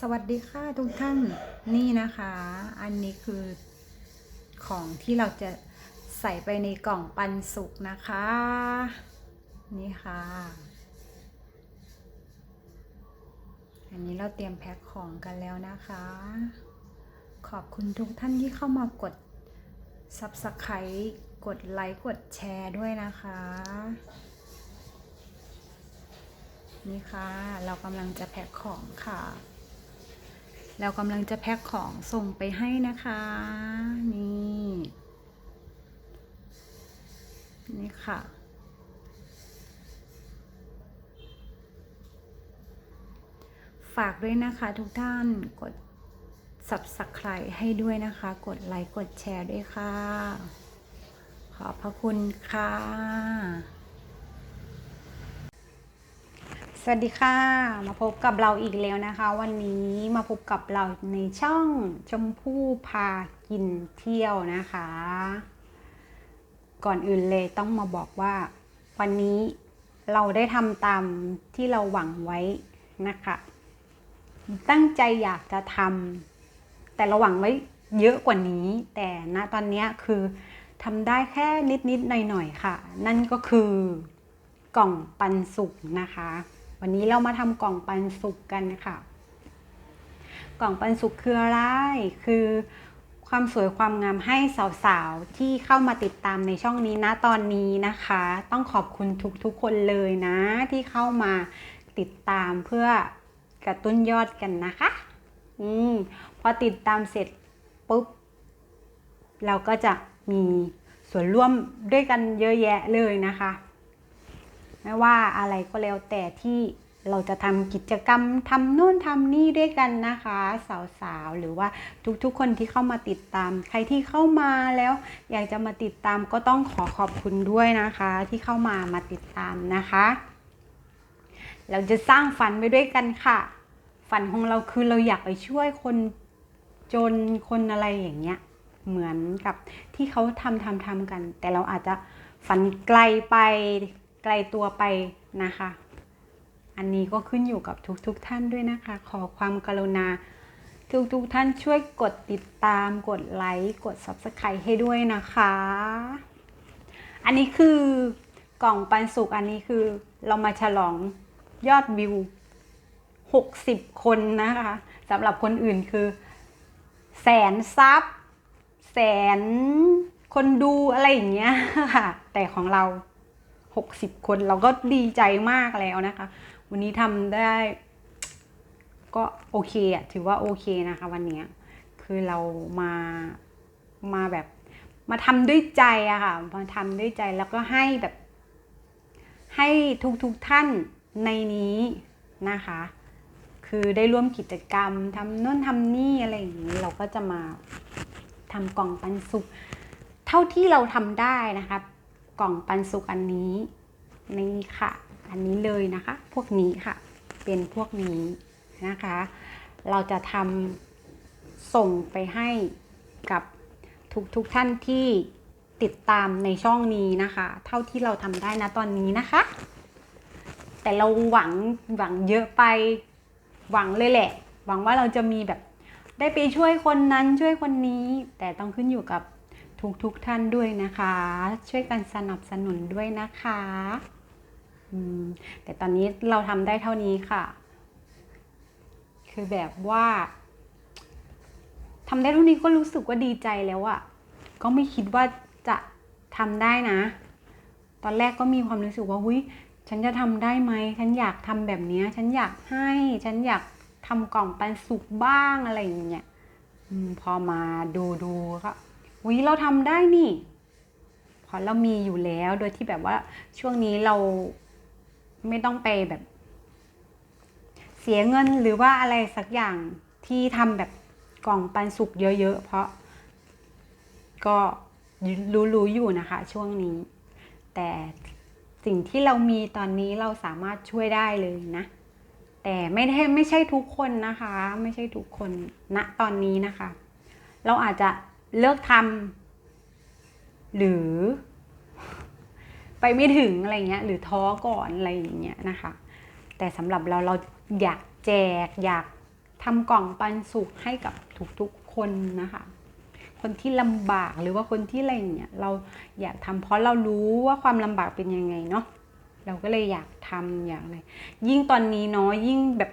สวัสดีค่ะทุกท่านนี่นะคะ อันนี้คือของที่เราจะใส่ไปในกล่องปันสุกนะคะ นี่ค่ะ อันนี้เราเตรียมแพ็คของกันแล้วนะคะ ขอบคุณทุกท่านที่เข้ามากด Subscribe กดไลค์กดแชร์ด้วยนะคะ นี่ค่ะ เรากำลังจะแพ็คของค่ะ เรากำลังจะแพ็คของส่งไปให้นะคะ นี่ นี่ค่ะ ฝากด้วยนะคะทุกท่านกด subscribe ให้ด้วยนะคะ กดไลค์ กดแชร์ด้วยค่ะ ขอบพระคุณค่ะ สวัสดีค่ะ มาพบกับเราอีกแล้วนะคะ วันนี้มาพบกับเราในช่องชมพู่พากินเที่ยวนะคะ ก่อนอื่นเลยต้องมาบอกว่า วันนี้เราได้ทำตามที่เราหวังไว้นะคะ ตั้งใจอยากจะทำแต่เราหวังไว้เยอะกว่านี้ แต่ณตอนนี้คือทำได้แค่นิดๆหน่อยๆค่ะ นั่นก็คือกล่องปันสุกนะคะ วันนี้เรามาทำกล่องปันสุกกันค่ะ กล่องปันสุกคืออะไร คือความสวยความงามให้สาวๆ ที่เข้ามาติดตามในช่องนี้นะตอนนี้นะคะ ต้องขอบคุณทุกๆคนเลยนะ ที่เข้ามาติดตามเพื่อกระตุ้นยอดกันนะคะ อืมพอติดตามเสร็จปุ๊บ เราก็จะมีส่วนร่วมด้วยกันเยอะแยะเลยนะคะ ไม่ว่าอะไรก็แล้วแต่ที่เราจะทำกิจกรรมทำโน่นทำนี่ด้วยกันนะคะ สาวๆ หรือว่าทุกๆ คนที่เข้ามาติดตาม ใครที่เข้ามาแล้ว อยากจะมาติดตามก็ต้องขอขอบคุณด้วยนะคะ ที่เข้ามามาติดตามนะคะ เราจะสร้างฝันไปด้วยกันค่ะ ฝันของเราคือเราอยากไปช่วยคนจนคนอะไรอย่างเงี้ยเหมือนกับที่เขาทำทำทำกัน แต่เราอาจจะฝันไกลไป ไกลตัวไปนะคะ อันนี้ก็ขึ้นอยู่กับทุกๆทท่านด้วยนะคะ ขอความกรุณา ทุกๆทท่านช่วยกดติดตาม กดไลค์ กด Subscribe ให้ด้วยนะคะ อันนี้คือกล่องปันสุกอันนี้คือเรามาฉลองยอดวิว 60 คนนะคะสำหรับคนอื่นคือ แสนซับแสนคนดูอะไรอย่างเงี้ยค่ะ แต่ของเรา 60 คนเราก็ดีใจมากแล้วนะคะ วันนี้ทำได้ ก็โอเคอะถือว่าโอเคนะคะ วันนี้คือเรามามาแบบมาทำด้วยใจอะค่ะมาทำด้วยใจแล้วก็ให้แบบ ให้ทุกๆทท่านในนี้นะคะ คือได้ร่วมกิจกรรมทำนู่นทำนี่อะไรอย่างนี้ เราก็จะมาทำกล่องปันสุกเท่าที่เราทำได้นะคะ กล่องปันสุกอันนี้นี่ค่ะ อันนี้เลยนะคะ พวกนี้ค่ะ เป็นพวกนี้นะคะ เราจะทำส่งไปให้กับทุกทุกท่านที่ติดตามในช่องนี้นะคะ เท่าที่เราทำได้นะตอนนี้นะคะ แต่เราหวังหวังเยอะไปหวังเลยแหละ หวังว่าเราจะมีแบบได้ไปช่วยคนนั้นช่วยคนนี้ แต่ต้องขึ้นอยู่กับ ทุกทุกท่านด้วยนะคะ ช่วยกันสนับสนุนด้วยนะคะแต่ตอนนี้เราทำได้เท่านี้ค่ะ คือแบบว่าทำได้เท่านี้ก็รู้สึกว่าดีใจแล้วอะก็ไม่คิดว่าจะทำได้นะ ตอนแรกก็มีความรู้สึกว่าหุยฉันจะทำได้ไหม ฉันอยากทำแบบนี้ ฉันอยากให้ ฉันอยากทำกล่องปันสุกบ้างอะไรอย่างเงี้ยพอมาดูดูก็ วิเราทำได้นี่เพราะเรามีอยู่แล้วโดยที่แบบว่าช่วงนี้เราไม่ต้องไปแบบ เสียเงินหรือว่าอะไรสักอย่างที่ทำแบบกล่องปันสุกเยอะ ๆ เพราะ ก็รู้ๆอยู่นะคะ ช่วงนี้ แต่สิ่งที่เรามีตอนนี้เราสามารถช่วยได้เลยนะ แต่ไม่ได้ไม่ใช่ทุกคนนะคะ ไม่ใช่ทุกคนณตอนนี้นะคะ เราอาจจะ เลิกทำหรือ ไปไม่ถึงอะไรเงี้ย หรือท้อก่อนอะไรอย่างเงี้ยนะคะ แต่สำหรับเราเราอยากแจกอยากทำกล่องปันสุขให้กับทุกๆคนนะคะคนที่ลำบากหรือว่าคนที่อะไรอย่างเงี้ยเราอยากทำเพราะเรารู้ว่าความลำบากเป็นยังไงเนาะเราก็เลยอยากทำอย่างไร ยิ่งตอนนี้เนาะยิ่งแบบ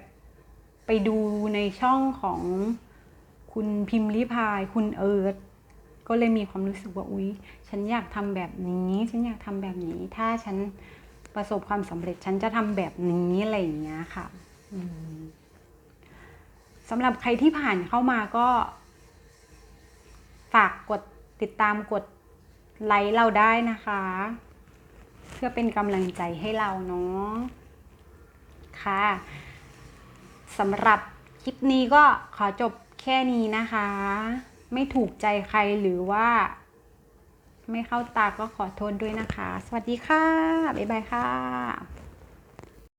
ไปดูในช่องของ คุณพิมพ์ลิพาย คุณเอิร์ธก็เลยมีความรู้สึกว่าอุ๊ย ฉันอยากทำแบบนี้ ฉันอยากทำแบบนี้ ถ้าฉันประสบความสำเร็จฉันจะทำแบบนี้อะไรอย่างเงี้ยค่ะสำหรับใครที่ผ่านเข้ามาก็ ฝากกดติดตามกดไลค์เราได้นะคะ เพื่อเป็นกำลังใจให้เราเนาะค่ะสำหรับคลิปนี้ก็ขอจบ แค่นี้นะคะ ไม่ถูกใจใครหรือว่า ไม่เข้าตาก็ขอโทษด้วยนะคะ สวัสดีค่ะ บ๊ายบายค่ะ